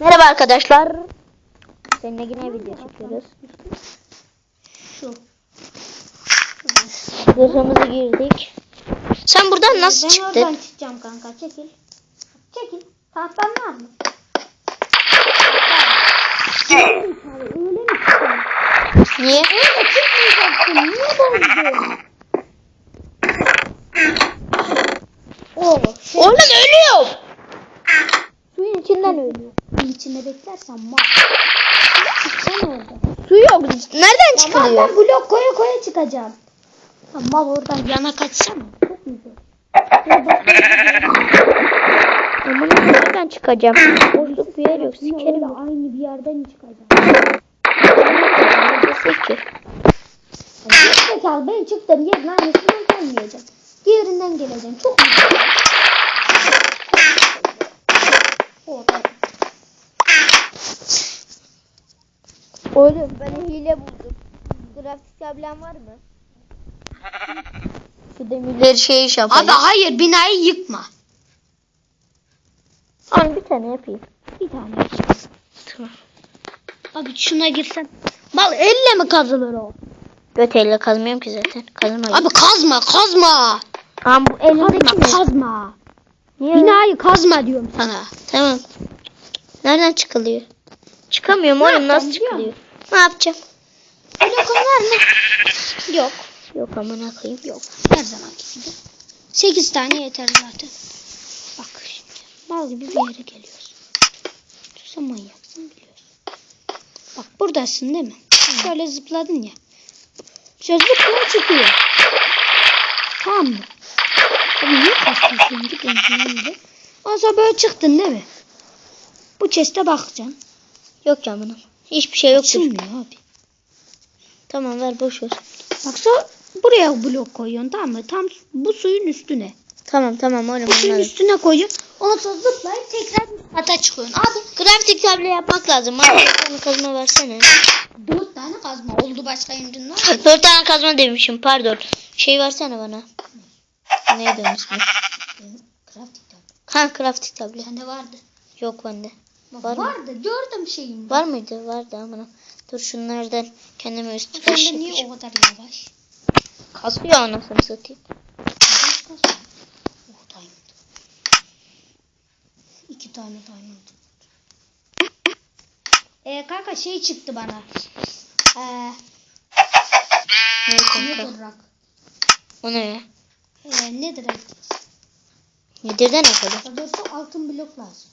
Merhaba arkadaşlar. Seninle yine video çekiyoruz. Şu. Zırhımızı girdik. Sen buradan nasıl ben çıktın? oradan çıkacağım kanka. Çekil. Çekil. Tahtan var mı? Öyle mi çıktın? Niye? Öyle çıkmayacaksın. Niye bozdun? Oo, Oğlum ölüyorum. Suyun içinden ölüyor. suyun içinde beklersen mal. Çıksana orada. Su yok. Nereden Tamam çıkılıyor? ben blok koya koya çıkacağım. Ya mal oradan yana kaçsana. Çok güzel. Aman nereden çıkacağım? Boşluk bir yer yok. Sikerim. aynı bir yerden çıkacağım. Neredeyse ki. Zekalı ben çıktım yerin annesinden gelmeyeceğim. Diğerinden geleceğim. Çok güzel. Orada. Oğlum ben hile buldum. Grafik tablen var mı? Şu demirleri şey iş yapalım. Abi hayır binayı yıkma. Tamam bir tane yapayım. Bir tane. Tamam. Abi şuna girsen. Mal elle mi kazılır o? Göt elle kazmıyorum ki zaten. Kazma. Abi kazma kazma. Tamam bu elimdeki Kazma ne? kazma. Niye? Binayı kazma diyorum sana. Tamam. Nereden çıkılıyor? Çıkamıyorum Ne oğlum nasıl çıkılıyor? Ne yapacağım? Blok var mı? Yok. Yok amına koyayım. Yok. Her zaman gibi. 8 tane yeter zaten. Bak şimdi. Mal gibi bir yere geliyoruz. Sen manyaksın biliyorsun. Bak buradasın değil mi? Şöyle zıpladın ya. Şöyle zıplaya çıkıyor. Tamam mı? Abi niye kastıyorsun? Git önce. Ondan sonra böyle çıktın değil mi? Bu chest'e bakacaksın. Yok ya amına. Hiçbir şey yok. Açılmıyor abi. Tamam ver boş ver. Bak sonra buraya blok koyuyorsun tamam mı? Tam bu suyun üstüne. Tamam tamam oğlum Bu suyun anladım. üstüne koyuyorsun. Ondan sonra zıplayıp tekrar ata çıkıyorsun. Abi Grafik tablet yapmak lazım. Bana bir tane kazma versene. dört tane kazma oldu başka yerinden. Dört tane kazma demişim pardon. Şey versene bana. Neydi onun ismi? Crafting tablet. Ha crafting tablet. Sende vardı. Yok bende. Var mı? vardı. Gördüm şeyini. Var mıydı? Vardı amına. Dur şunlardan kendime üstü taş niye o kadar yavaş? Kasıyor anasını satayım. Oh diamond. İki tane diamond. Ee, kanka şey çıktı bana. Ee, Ne kanka? nedir rak? O ne ya? Ee, nedir rak? Nedirden atalım? Daha doğrusu altın blok lazım.